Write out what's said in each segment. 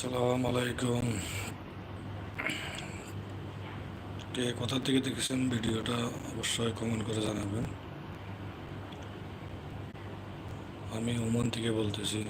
আসসালামু আলাইকুম। কে কোথা থেকে দেখেছেন ভিডিওটা অবশ্যই কমেন্ট করে জানাবেন। আমি ওমান থেকে বলতেছি।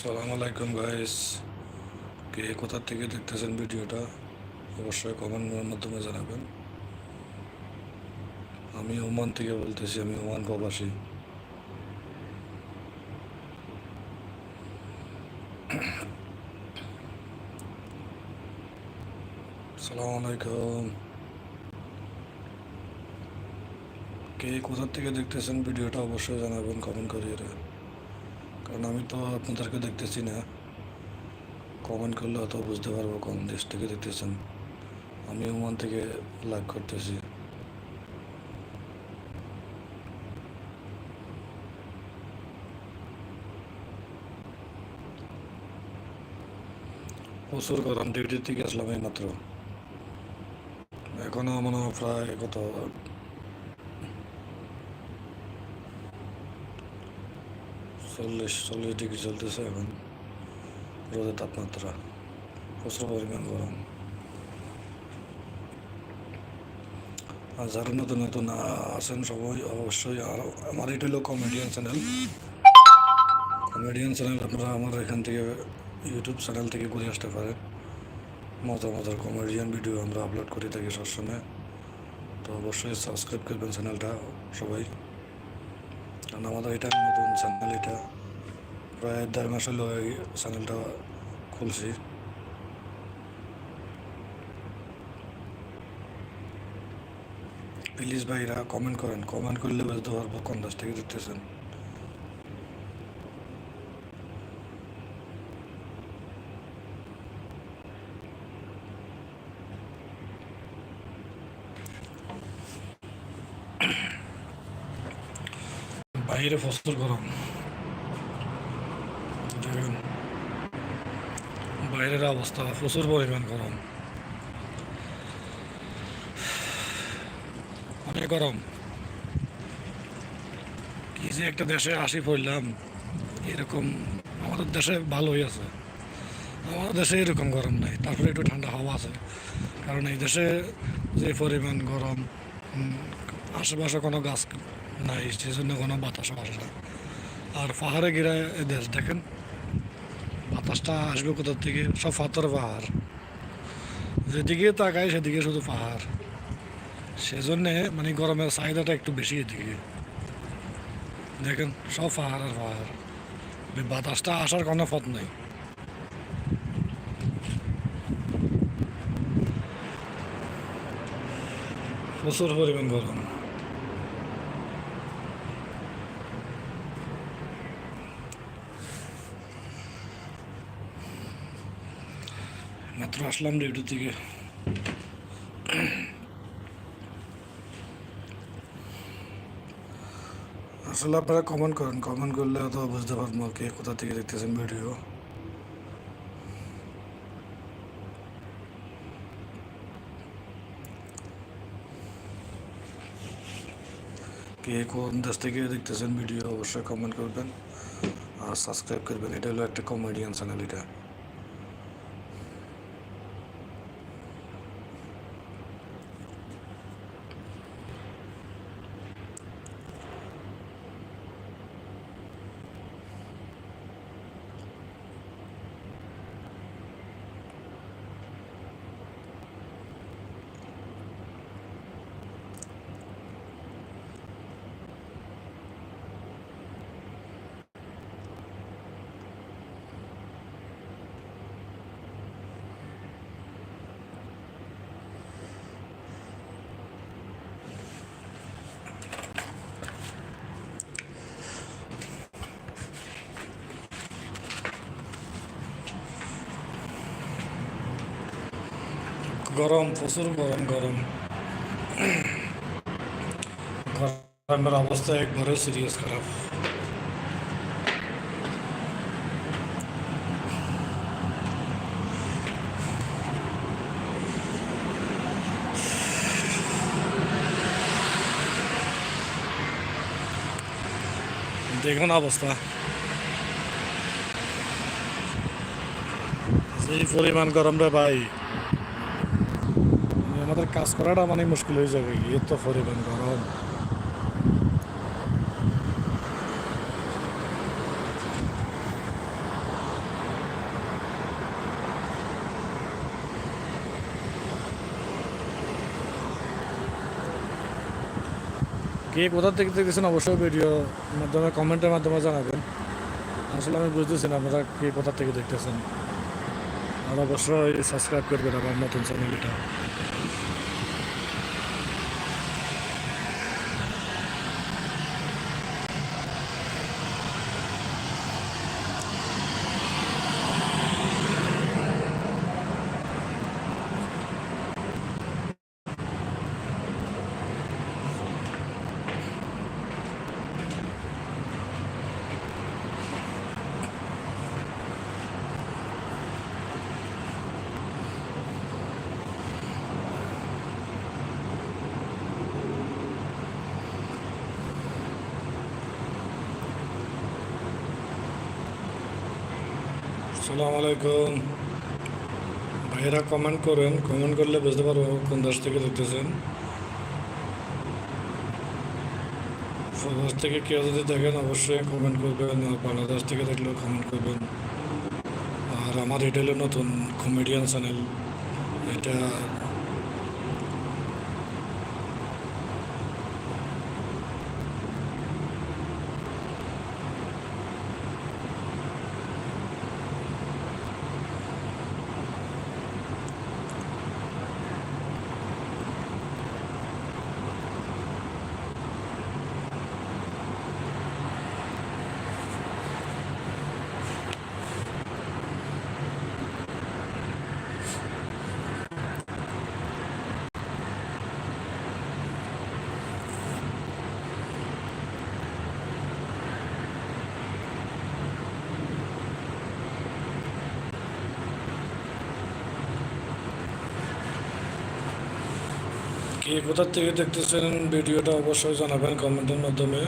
সালাম আলাইকুম গাইস কে কোথা থেকে দেখতেছেন ভিডিওটা? অবশ্যই কমেন্টের মাধ্যমে জানাবেন। আমি ওমান থেকে বলতেছি, আমি ওমান প্রবাসী। সালাম আলাইকুম। কে কোথা থেকে দেখতেছেন ভিডিওটা অবশ্যই জানাবেন কমেন্ট করিয়ে। কারণ আমি তো আপনাদেরকে দেখতেছি না। কমেন্ট করলে হয়তো বুঝতে পারব কোন দেশ থেকে দেখতেছেন। আমি ওমান থেকে লাইভ করতেছি। প্রচুর গরম ডিউটির থেকে আসলাম এই মাত্র এখনও মনে হয় প্রায় কত? চল্লিশ চল্লিশ ডিগ্রি চলতেছে এখন, রোদের তাপমাত্রা, প্রচুর পরিমাণ গরম। আর যারা নতুন নতুন আছেন সবাই অবশ্যই। আর আমার এটা হলো কমেডিয়ান চ্যানেল কমেডিয়ান চ্যানেল আপনারা আমার এখান থেকে ইউটিউব চ্যানেল থেকে ঘুরে আসতে পারেন। মজার মজার কমেডিয়ান ভিডিও আমরা আপলোড করে থাকি সবসময়। তো অবশ্যই সাবস্ক্রাইব করবেন চ্যানেলটা সবাই। কারণ আমাদের এটা নতুন চ্যানেল এটা। প্রায় দেড় মাস হলো এই চ্যানেলটা খুলছি। প্লিজ ভাইরা কমেন্ট করেন। কমেন্ট করলে বুঝতে পারব কোন দশ থেকে দেখতেছেন বাইরে প্রচুর গরম। দেখেন, বাইরের অবস্থা প্রচুর পরিমাণ গরম অনেক গরম। কি যে একটা দেশে আসি পড়লাম, এরকম আমাদের দেশে ভালোই আছে। আমাদের দেশে এরকম গরম নাই, তারপরে একটু ঠান্ডা হাওয়া আছে। কারণ এই দেশে যে পরিমাণ গরম আশেপাশে কোনো গাছ নাই, সেজন্য কোনো বাতাসও আসে না। আর পাহাড়ে ঘিরে এ দেশ, দেখেন? বাতাসটা আসবে কোথার থেকে? সব পাথর পাহাড়। যেদিকে তাকায় সেদিকে শুধু পাহাড়। সেজন্যে মানে গরমের চাহিদাটা একটু বেশি এদিকে। দেখেন, সব পাহাড় আর পাহাড়। বাতাসটা আসার কোনো পথ নেই। প্রচুর পরিমাণ গরম। মাত্র আসলাম ডিউটি থেকে আসলে আপনারা কমেন্ট করেন। কমেন্ট করলে তো বুঝতে পারব কে কোথা থেকে দেখতেছেন ভিডিও কে কোন দেশ থেকে দেখতেছেন ভিডিও অবশ্যই কমেন্ট করবেন। আর সাবস্ক্রাইব করবেন। এটা হলো একটা কমেডিয়ান চ্যানেল এটা। গরম, প্রচুর গরম গরম। গরমের অবস্থা একবারে সিরিয়াস খারাপ। দেখুন অবস্থা। যে পরিমাণ গরম রে ভাই। আমাদের কাজ করাটা মানে মুশকিল হয়ে যাবে। এত পরিমাণ গরম। কে কোথা থেকে দেখতেছেন অবশ্যই ভিডিও মাধ্যমে কমেন্টের মাধ্যমে জানাবেন। আসলে আমি বুঝতেছি না আপনারা কে কোথা থেকে দেখতেছেন। আর অবশ্যই সাবস্ক্রাইব করবেন আমার নতুন চ্যানেল আসসালামু আলাইকুম। ভাইয়েরা কমেন্ট করেন কমেন্ট করলে বুঝতে পারব কোন দেশ থেকে দেখতেছেন। থেকে কেউ যদি দেখেন, অবশ্যই কমেন্ট করবেন, আর বাংলাদেশ থেকে দেখলেও কমেন্ট করবেন। আর আমার এটা নতুন কমেডিয়ান চ্যানেল এটা কে কোথা থেকে দেখতেছেন ভিডিওটা অবশ্যই জানাবেন কমেন্টের মাধ্যমে।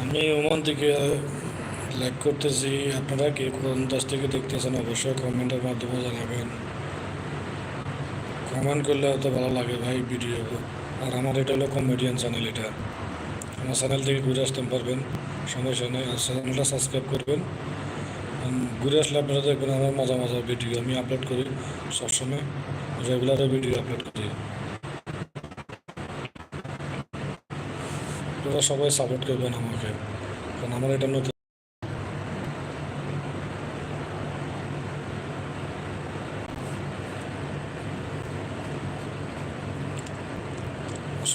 আমি ওমান থেকে লাইক করতেছি আপনারা কে কোন দেশ থেকে দেখতেছেন অবশ্যই কমেন্টের মাধ্যমে জানাবেন। কমেন্ট করলে অত ভালো লাগে ভাই ভিডিও আর আমার এটা হলো কমেডিয়ান চ্যানেল এটা। আমার চ্যানেল থেকে ঘুরে আসতে পারবেন, সমস্যা নেই। আর চ্যানেলটা সাবস্ক্রাইব করবেন। ঘুরে আসলে আপনারা দেখবেন আমার মজা মজা ভিডিও আমি আপলোড করি সবসময় রেগুলারও ভিডিও আপলোড করি। আপনারা সবাই সাপোর্ট করবেন আমাকে। কারণ আমার এটা নতুন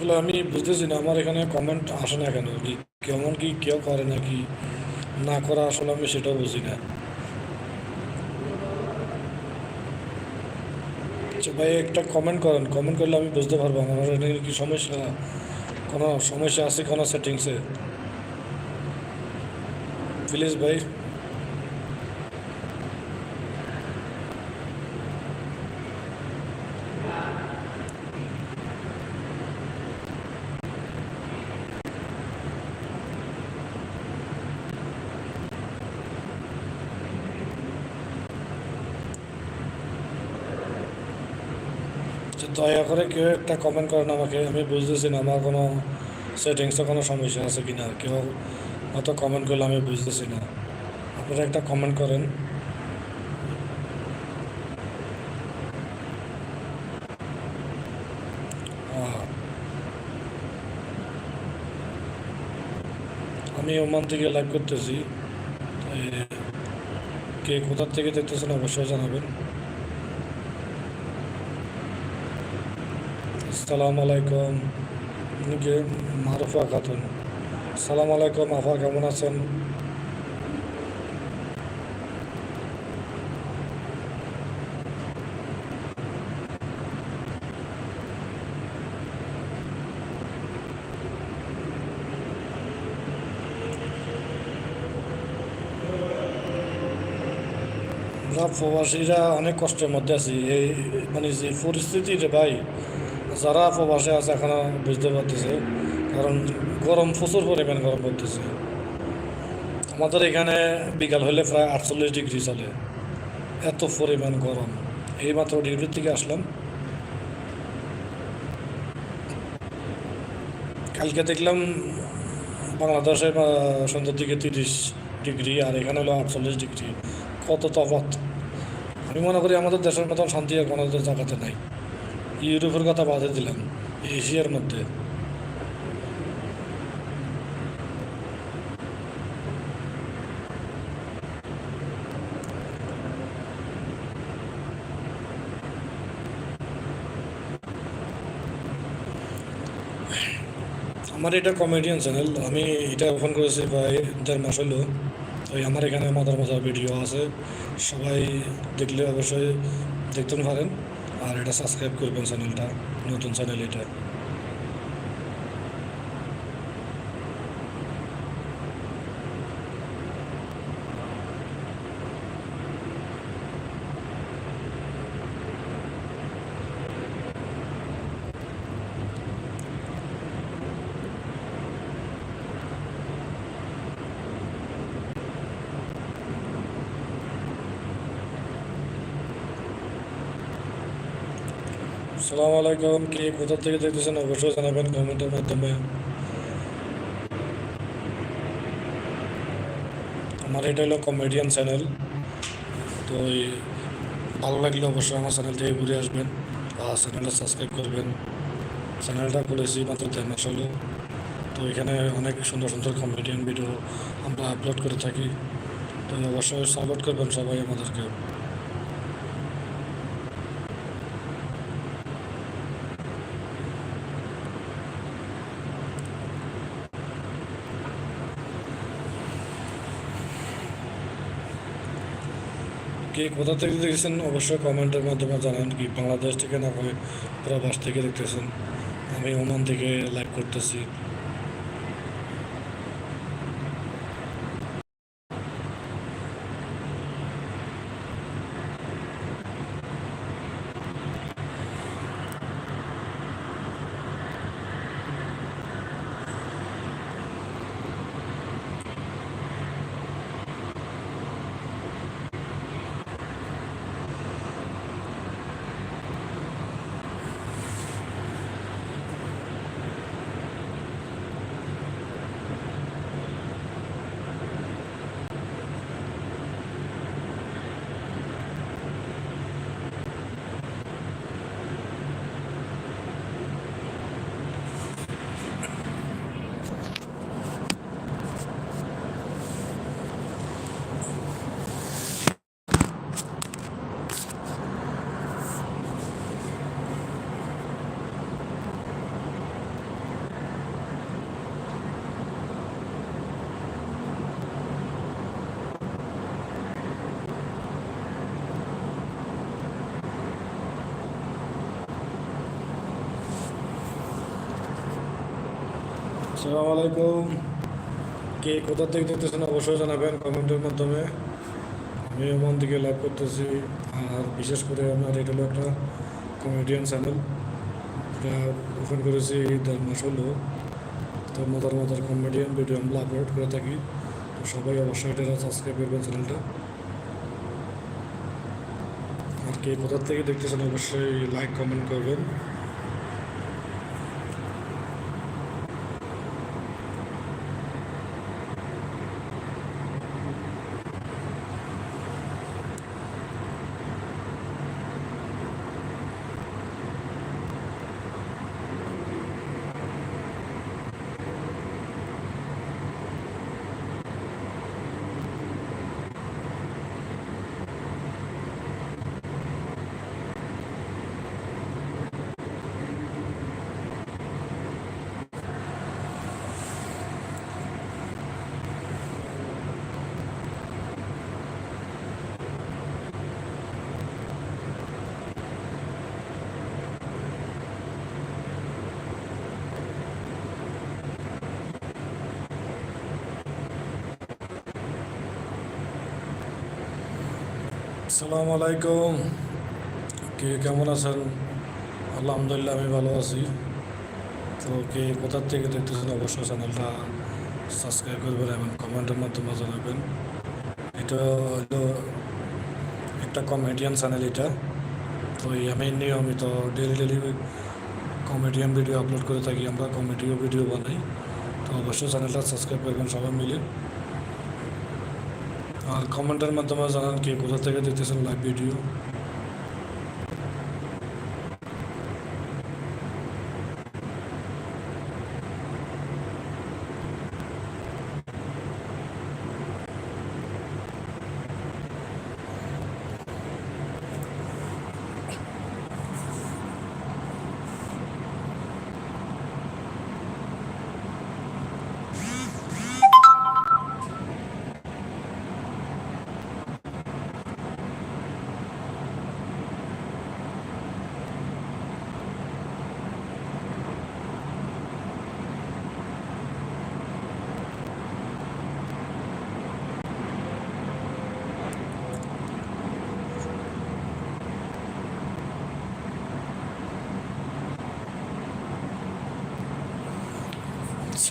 আসলে আমি বুঝতেছি না, আমার এখানে কমেন্ট আসে না কেন? কি কেমন কি, কেউ করে নাকি না করা আসলে আমি সেটাও বুঝি না। আচ্ছা ভাই, একটা কমেন্ট করেন। কমেন্ট করলে আমি বুঝতে পারব আমার এখানে কি সমস্যা? কোনো সমস্যা আছে কোনো সেটিংসে প্লিজ ভাই যে দয়া করে কেউ একটা কমেন্ট করেন আমাকে, আমি বুঝতেছি না, আমার কোনো সেটিংসে কোনো সমস্যা আছে কি না কেউ অত কমেন্ট করলে আমি বুঝতেছি না। আপনারা একটা কমেন্ট করেন। আমি ওমান থেকে লাইভ করতেছি। কে কোথার থেকে দেখতেছেন অবশ্যই জানাবেন। সালাম আলাইকুম। নিজে মারুফা খাতুন। সালাম আলাইকুম, আফা কেমন আছেন? আমরা প্রবাসীরা অনেক কষ্টের মধ্যে আছি। এই মানে যে পরিস্থিতিটা ভাই যারা প্রবাসে আছে এখনও বুঝতে পারতেছে। কারণ গরম প্রচুর পরিমাণ গরম পড়তেছে। আমাদের এখানে বিকাল হলে প্রায় আটচল্লিশ ডিগ্রি চলে। এত পরিমাণ গরম। এইমাত্র ডিউটির থেকে আসলাম। কালকে দেখলাম বাংলাদেশে সন্ধ্যার দিকে তিরিশ ডিগ্রি আর এখানে হলো আটচল্লিশ ডিগ্রি। কত তফাৎ। আমি মনে করি আমাদের দেশের মতন শান্তি আর কোনো জায়গাতে নাই। ইউরোপের কথা বাদে দিলাম, এশিয়ার মধ্যে। আমার এটা কমেডিয়ান চ্যানেল আমি এটা ওপেন করেছি প্রায় দেড় মাস হলো। ওই আমার এখানে মজার মজার ভিডিও আছে, সবাই দেখলে অবশ্যই দেখতে পারেন। আর এটা সাবস্ক্রাইব করবেন চ্যানেলটা নতুন চ্যানেল এটা। সালাম আলাইকুম। কে কোথা থেকে দেখতেছেন? অবশ্যই জানাবেন কমেন্টের মাধ্যমে। আমার এটা হলো কমেডিয়ান চ্যানেল তো এই ভালো লাগলে অবশ্যই আমার চ্যানেল থেকে ঘুরে আসবেন আর চ্যানেলটা সাবস্ক্রাইব করবেন। চ্যানেলটা খুলেছি মাত্র দেড় মাস হলো। তো এখানে অনেক সুন্দর সুন্দর কমেডিয়ান ভিডিও আমরা আপলোড করে থাকি। তো অবশ্যই সাপোর্ট করবেন সবাই আমাদেরকে। কে কোথা থেকে দেখেছেন অবশ্যই কমেন্টের মাধ্যমে জানান কি বাংলাদেশ থেকে না করে প্রবাস থেকে দেখতেছেন। আমি ওমান থেকে লাইভ করতেছি। আসসালামু আলাইকুম। কে কোথা থেকে দেখতেছেন অবশ্যই জানাবেন কমেন্টের মাধ্যমে। আমি ওমান থেকে লাইভ করতেছি, আর বিশেষ করে আমার এটা হলো একটা কমেডিয়ান চ্যানেল এটা ওপেন করেছি দেড় মাস হলো। তো মজার মজার কমেডিয়ান ভিডিও আমরা আপলোড করে থাকি। তো সবাই অবশ্যই এটা সাবস্ক্রাইব করবেন চ্যানেলটা আর কে কোথা থেকে দেখতেছেন অবশ্যই লাইক কমেন্ট করবেন। আসসালামু আলাইকুম। কে কেমন আছেন? আলহামদুলিল্লাহ, আমি ভালো আছি। তো কে কোথার থেকে দেখতেছেন অবশ্যই চ্যানেলটা সাবস্ক্রাইব করবেন এবং কমেন্টের মাধ্যমে জানাবেন। এটা হলো একটা কমেডিয়ান চ্যানেল এটা। তো আমি নিয়মিত daily daily comedian video upload করে থাকি, আমরা কমেডিও ভিডিও বানাই। তো অবশ্যই চ্যানেলটা সাবস্ক্রাইব করবেন সবাই মিলে। আর কমেন্টের মাধ্যমে জানান কে কোথা থেকে দেখতেছেন লাইভ ভিডিও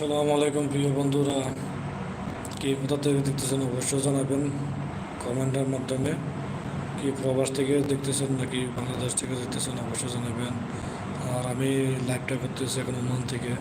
আসসালামু আলাইকুম প্রিয় বন্ধুরা। কে কোথা থেকে দেখতেছেন অবশ্যই জানাবেন কমেন্টের মাধ্যমে। কি প্রবাস থেকে দেখতেছেন নাকি বাংলাদেশ থেকে দেখতেছেন অবশ্যই জানাবেন। আর আমি লাইভটা করতেছি এখন মন থেকে।